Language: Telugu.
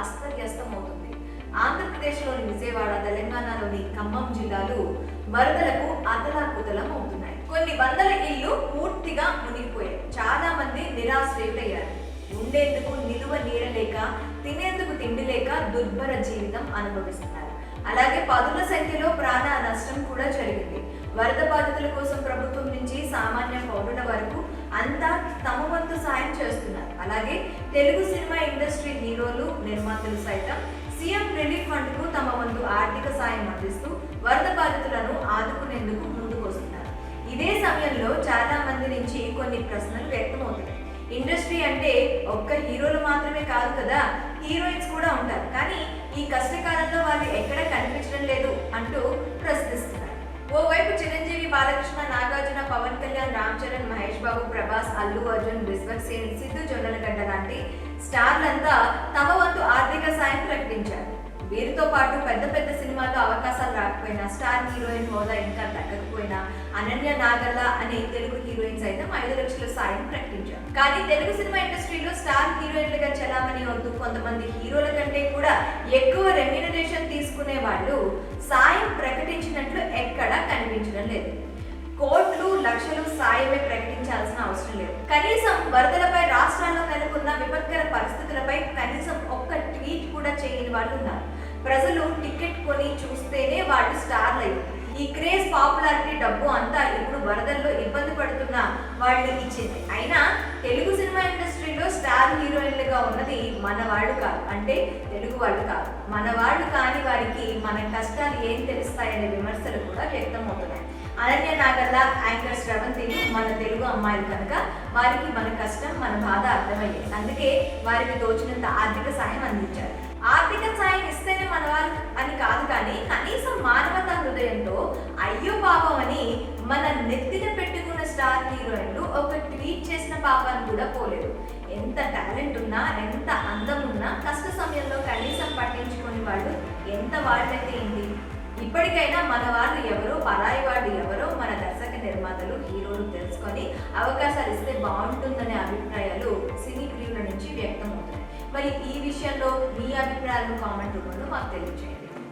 అస్తవ్యస్తం అవుతుంది ఆంధ్రప్రదేశ్లోని విజయవాడ తెలంగాణలోని ఖమ్మం జిల్లాలు వరదలకు అతలాకుతలం అవుతున్నాయి కొన్ని వందల ఇల్లు పూర్తిగా మునిగిపోయాయి. చాలా మంది నిరాశ్రయులయ్యారు. ఉండేందుకు నిలువ నీడ లేక తినేందుకు తిండి లేక దుర్భర జీవితం అనుభవిస్తున్నారు. అలాగే పదుల సంఖ్యలో ప్రాణ నష్టం కూడా జరిగింది. వరద బాధితుల కోసం ప్రభుత్వం నుంచి సామాన్య పౌరుల వరకు అంతా తమ వంతు సాయం చేస్తున్నారు. అలాగే తెలుగు సినిమా ఇండస్ట్రీ హీరో తమ వంతు ఆర్థిక సాయం అందిస్తూ వరద బాధితులను ఆదుకునేందుకు ముందుకొస్తున్నారు. ఇదే సమయంలో చాలా మంది నుంచి కొన్ని ప్రశ్నలు వ్యక్తమవుతున్నాయి. ఇండస్ట్రీ అంటే ఒక్క హీరోలు మాత్రమే కాదు కదా హీరోయిన్స్ కూడా ఉంటారు. కానీ ఈ కష్టకాలంలో వాళ్ళు ఎక్కడ కనిపించడం లేదు అంటూ ప్రశ్నిస్తున్నారు. ఓవైపు చిరంజీవి బాలకృష్ణ నాగార్జున పవన్ కళ్యాణ్ రామ్ చరణ్ మహేష్ బాబు ప్రభాస్ అల్లు అర్జున్ రిస్వక్ సేన్ సిద్ధు జొన్నలగడ్డ లాంటి స్టార్లంతా తమ వంతు ఆర్థిక సాయం ప్రకటించారు. వీరితో పాటు పెద్ద పెద్ద సినిమాల్లో అవకాశాలు రాకపోయినా స్టార్ హీరోయిన్ హోదా ఇంకా తగ్గకపోయినా అనన్య నాగల్ల అనే తెలుగు హీరోయిన్స్ అయితే ఐదు లక్షల సాయం ప్రకటించారు. కానీ తెలుగు సినిమా ఇండస్ట్రీలో స్టార్ హీరోయిన్లుగా చలామణి అవుతూ కొంతమంది హీరోల కంటే కూడా ఎక్కువ రెమ్యూనరేషన్ తీసుకునే వాళ్ళు సాయం ప్రకటించినట్లు ఎక్కడా కనిపించడం లేదు. కోట్లు లక్షలు సాయమే ప్రకటించాల్సిన అవసరం లేదు. కనీసం వరదలపై రాష్ట్రాల్లో నెలకొన్న విపత్కర పరిస్థితులపై కనీసం ఒక్క ట్వీట్ కూడా చేయని వాళ్ళు ఉన్నారు. ప్రజలు టికెట్ కొని చూస్తేనే వాళ్ళు స్టార్లు అయ్యారు. ఈ క్రేజ్ పాపులారిటీ డబ్బు అంతా ఇప్పుడు వరదల్లో ఇబ్బంది పడుతున్న వాళ్ళు ఇచ్చింది. అయినా తెలుగు సినిమా ఇండస్ట్రీలో స్టార్ హీరోయిన్లుగా ఉన్నది మన వాళ్ళు కాదు. అంటే తెలుగు వాళ్ళు కాదు. మన వాళ్ళు కాని వారికి మన కష్టాలు ఏం తెలుస్తాయనే విమర్శలు కూడా వ్యక్తమవుతున్నాయి. అనన్య నాగల్ల యాంకర్ శ్రవంతిని మన తెలుగు అమ్మాయిలు కనుక వారికి మన కష్టం మన బాధ అర్థమయ్యేది అందుకే వారికి తోచినంత ఆర్థిక సహాయం అందించారు. ఆర్థిక సాయం ఇస్తేనే మన వాళ్ళు అని కాదు కానీ కనీసం మానవత హృదయంతో అయ్యో పాపం అని మన నెత్తిన పెట్టుకున్న స్టార్ హీరోయిన్లు ఒక ట్వీట్ చేసిన పాపాన్ని కూడా పోలేదు. ఎంత టాలెంట్ ఉన్నా ఎంత అందం ఉన్నా కష్ట సమయంలో కనీసం పట్టించుకుని వాళ్ళు ఎంత వాళ్ళైతే ఏంటి? ఇప్పటికైనా మన వాళ్ళు ఎవరో పరాయి వాళ్ళు ఎవరో మన దర్శక నిర్మాతలు హీరోలు తెలుసుకొని అవకాశాలు ఇస్తే బాగుంటుందనే అభిప్రాయాలు సినీ ప్రియుల నుంచి వ్యక్తం మరి ఈ విషయంలో మీ అభిప్రాయాలను కామెంట్ రూపంలో మాకు తెలియజేయండి